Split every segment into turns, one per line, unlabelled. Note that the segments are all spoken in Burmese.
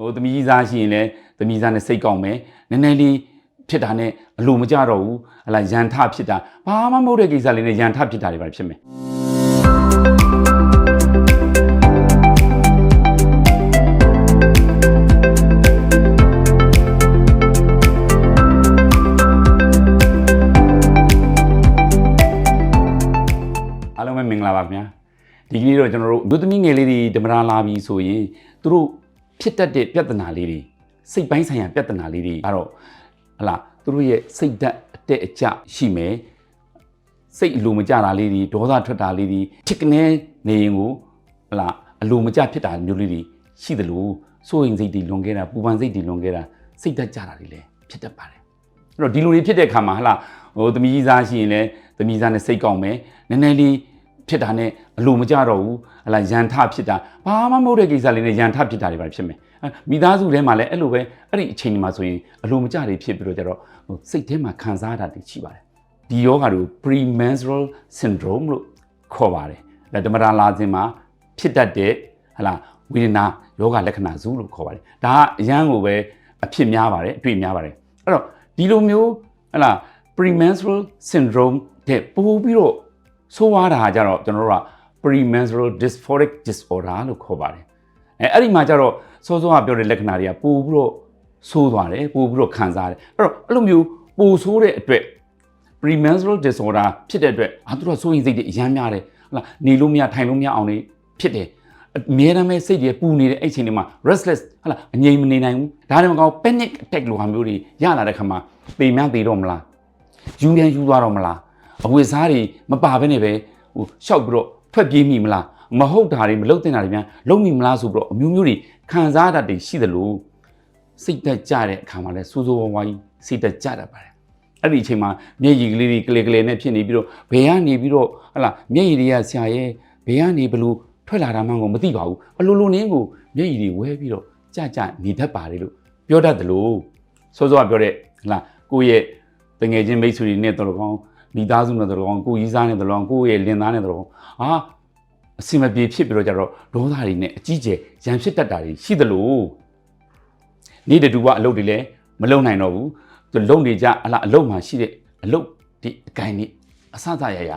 ဟိုသမီးကြီးစားရှိရင်လည်းသမီးစားနဲ့စိတ်ကောက်မယ်နည်းနည်းလေးဖြစ်တာနဲ့အလိုမကြတော့ဘူးဟလာရန်ထဖြစ်တာဘာမှမဟုတ်တဲ့ကိစ္စလေးနဲ့ရန်ထဖြစ်တာတွေပါဖြစ်မယ်အားလုံးပဲမင်္ဂလာပါခင်ဗျာဒီကနေ့တော့ကျွန်တော်တို့မြို့သမီးငယ်လေးတွေဓမ္မရာလာပြီဆိုရင်သူတို့ ဖြစ်တတ်တဲ့ပြဿနာလေးတွေစိတ်ပိုင်းဆိုင်ရာပြဿနာလေးတွေကတော့ဟလာသူတို့ရဲ့စိတ်ဓာတ်အတက်အကျရှိမယ်စိတ်အလိုမကျတာလေးတွေဒေါသထွက်တာလေးတွေထစ်ကနေနေရင်ကိုဟလာအလိုမကျဖြစ်တာမျိုးလေးတွေရှိသလိုစိုးရင်စိတ်တွေလွန်ခဲ့တာပူပန်စိတ်တွေလွန်ခဲ့တာစိတ်ဓာတ်ကျတာတွေလည်းဖြစ်တတ်ပါတယ်အဲ့တော့ဒီလိုတွေဖြစ်တဲ့အခါမှာဟလာဟိုသမီးကြီးစားရှိရင်လည်းသမီးစားနဲ့စိတ်ကောက်မယ်နည်းနည်းလေး ဖြစ်တာနဲ့အလိုမကြတော့ဘူးဟလာရန်ထဖြစ်တာဘာမှမဟုတ်တဲ့ကိစ္စလေးနဲ့ရန်ထဖြစ်တာတွေပါဖြစ်မယ်အဲမိသားစုထဲမှာလည်းအဲ့လိုပဲအဲ့ဒီအချိန်ဒီမှာဆိုရင်အလိုမကြတွေဖြစ်ပြီးတော့ကြတော့ဟိုစိတ်ထဲမှာခံစားရတာတွေရှိပါတယ်ဒီယောဂါကို premenstrual syndrome လို့ခေါ်ပါတယ်ဒါဓမ္မရာလာခြင်းမှာဖြစ်တတ်တဲ့ဟလာဝေဒနာယောဂလက္ခဏာစုလို့ခေါ်ပါတယ်ဒါကအရန်ကိုပဲအဖြစ်များပါတယ်အတွေ့များပါတယ်အဲ့တော့ဒီလိုမျိုးဟလာ premenstrual syndrome တဲ့ပို့ပြီးတော့ ဆိုးွားတာကြတော့ကျွန်တော်တို့က premenstrual dysphoric disorder လို့ခေါ်ပါတယ်အဲအဲ့ဒီမှာကြတော့စောစောကပြောတဲ့လက္ခဏာတွေကပို့ပြီးတော့ဆိုးသွားတယ်ပို့ပြီးတော့ခံစားတယ်အဲ့တော့အဲ့လိုမျိုးပိုဆိုးတဲ့အတွက် premenstrual disorder ဖြစ်တဲ့အတွက်အာသူတို့ကစိုးရင်စိတ်တွေအများများတယ်ဟလာနေလို့မရထိုင်လို့မရအောင်နေဖြစ်တယ်အမြဲတမ်းပဲစိတ်တွေပူနေတဲ့အဲ့ချိန်တွေမှာ restless ဟလာအငြိမ်မနေနိုင်ဘူးဒါတွေမကောင်း panic attack လိုဟာမျိုးတွေရလာတဲ့ခါမှာပေများသေးတော့မလားယူပြန်ယူသွားတော့မလား အဝိစားတွေမပါဘဲနဲ့ပဲဟိုရှောက်ပြီးတော့ထွက်ပြေးမိမလားမဟုတ်တာတွေမလုပ်တင်တာတွေများလုံးမိမလားဆိုပြီးတော့အမျိုးမျိုးတွေခံစားတတ်တွေရှိသလိုစိတ်သက်ကြတဲ့အခါမှာလဲစူးစူးဝါးဝါးကြီးစိတ်သက်ကြတတ်ပါတယ်အဲ့ဒီအချိန်မှာမျက်ရည်ကလေးတွေကလေးကလေးနဲ့ဖြစ်နေပြီးတော့ဘယ်ကနေပြီးတော့ဟလာမျက်ရည်တွေကဆရာရဲ့ဘယ်ကနေဘလို့ထွက်လာတာမှကိုမသိပါဘူးအလိုလိုနင်းကိုမျက်ရည်တွေဝဲပြီးတော့ကြကြနေတတ်ပါတယ်လို့ပြောတတ်တယ်လို့စောစောကပြောတဲ့ဟလာကိုယ့်ရဲ့တငယ်ချင်းမိတ်ဆွေတွေနဲ့တော်တော်ကောင်း မိသားစုနဲ့တော်တော်ကောင်းကိုကြီးစားနဲ့တော်တော်ကောင်းကိုယ့်ရဲ့လင်သားနဲ့တော်တော်ကောင်းဟာအစင်မပြေဖြစ်ပြီးတော့ကြတော့ဒေါသတွေနဲ့အကြီးကျယ်ရန်ဖြစ်တတ်တာတွေရှိသလို့နေ့တတူကအလုပ်တွေလည်းမလုပ်နိုင်တော့ဘူးသူလုံနေကြအလားအလုံမှာရှိတဲ့အလုံဒီအကိုင်းนี่အဆအဆရရ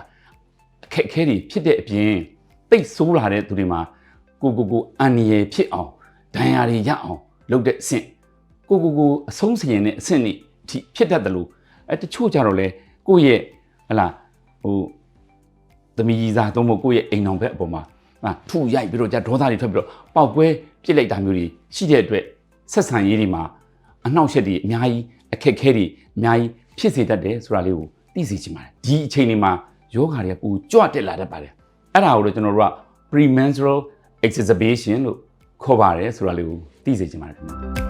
အခက်အခဲတွေဖြစ်တဲ့အပြင်တိတ်ဆိုးလာတဲ့သူတွေမှာကိုကိုကိုအန်ရယ်ဖြစ်အောင်ဒဏ်ရာတွေရအောင်လုပ်တဲ့အဆင့်ကိုကိုကိုအဆုံးစီရင်တဲ့အဆင့်นี่ဒီဖြစ်တတ်တယ်လို့အဲတချို့ကြတော့လေကိုယ့်ရဲ့ ဟလာဟိုသမီးကြီးစားသုံးဖို့ကိုယ့်ရဲ့အိမ်အောင်ဘက်အပေါ်မှာဟာထူရိုက်ပြီးတော့じゃဒေါသတွေထွက်ပြီးတော့ပေါက်ပွဲပြစ်လိုက်တာမျိုးတွေရှိတဲ့အတွက်ဆက်ဆံရေးတွေမှာအနှောက်အယှက်တွေအများကြီးအခက်အခဲတွေအများကြီးဖြစ်စေတတ်တယ်ဆိုတာလေးကိုသိစေချင်ပါတယ်ဒီအချိန်တွေမှာယောဂါတွေကပူကြွတက်လာတတ်ပါတယ်အဲ့ဒါကိုတော့ကျွန်တော်တို့က premenstrual exacerbation လို့ခေါ်ပါတယ်ဆိုတာလေးကိုသိစေချင်ပါတယ်ခင်ဗျာ